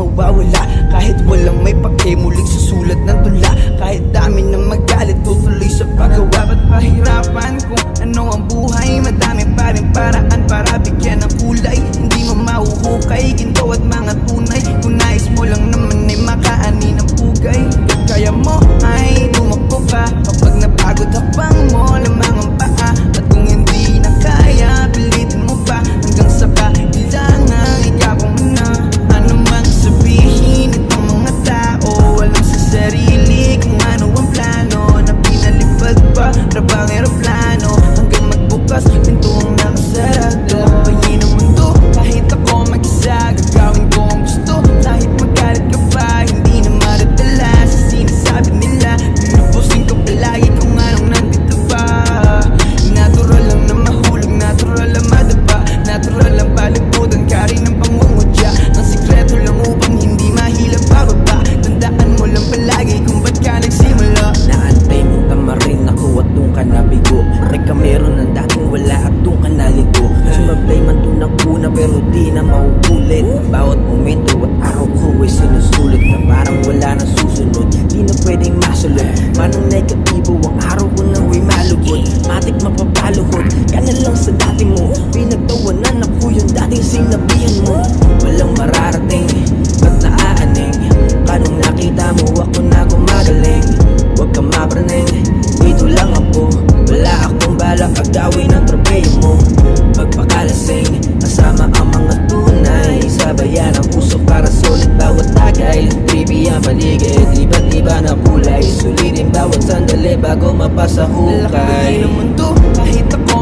mawawala. Kahit walang may pake muling susulat ng tula. Kahit dami ng magalit tutuloy sa paggawa. Ba't pahirapan kung ano ang buhay? Madami pa rin paraan para bigyan ng kulay. Hindi mo mahuhukay pero di na mauulit. Bawat momento at araw ko ay sinusulit Na parang wala na susunod. Di na pwedeng masulot Manang negatibo ang araw ko na way malugod. Matik mapapaluhod Ka na lang sa dati mo. Pinagtawanan ako yung dating sinabihan mo. Walang mararating Ba't naaaning? Kanong nakita mo ako na gumagaling. Huwag kang mapraning Dito lang ako. Wala akong balak agawin ang Sabayan ang puso para solid bawat tagay Trivia ang paligid Iba't iba na kulay? Sulitin bawat sandali bago mapasa hukay Lalakbayin ang mundo kahit ako